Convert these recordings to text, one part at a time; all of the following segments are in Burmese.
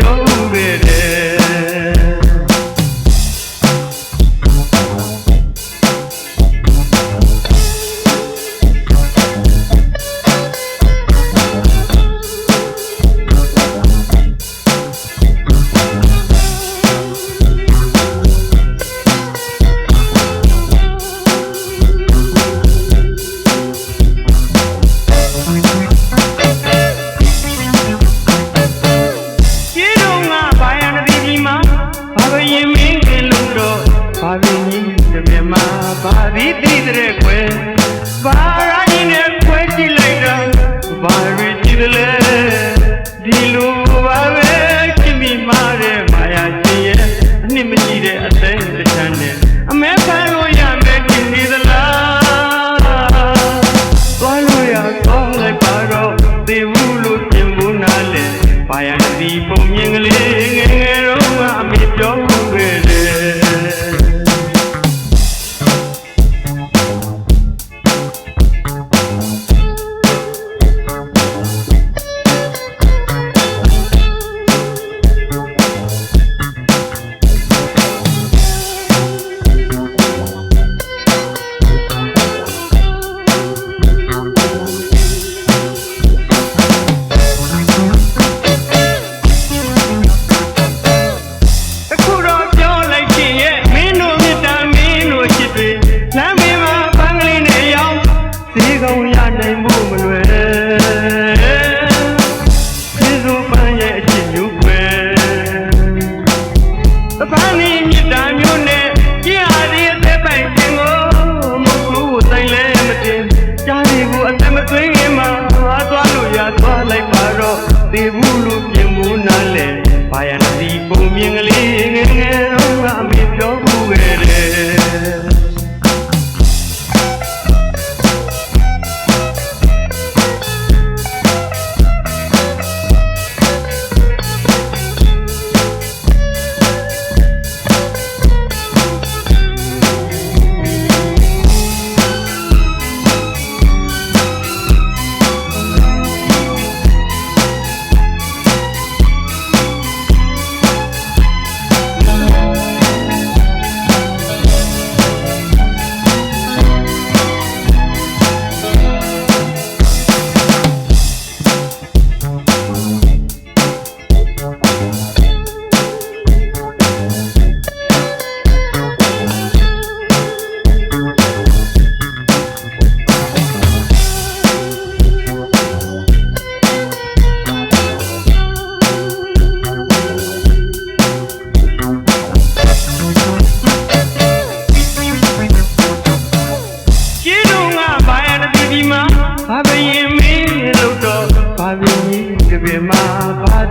go. be there. ရဲ့အချင်းမျိုးပဲသဖန်နေမြစ်တာမျိုးနဲ့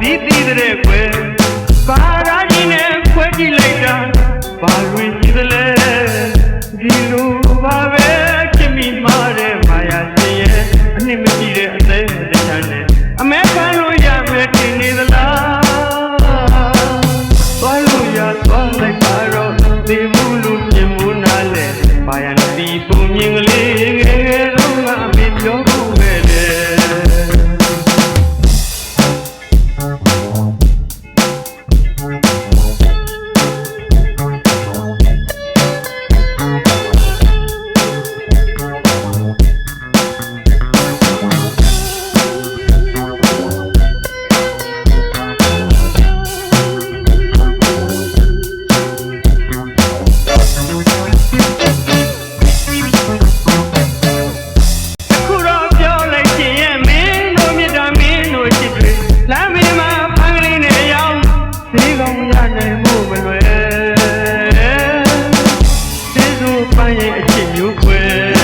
ပြီးတည်တဲ့ကွယ်ဘာရာကြီးနဲ့ဖွဲ့ကြည့်လိုက်တာဘာလွင်ကြီးသလဲဒီလို ပန်းရဲ့အချစ်မျိုးခွဲ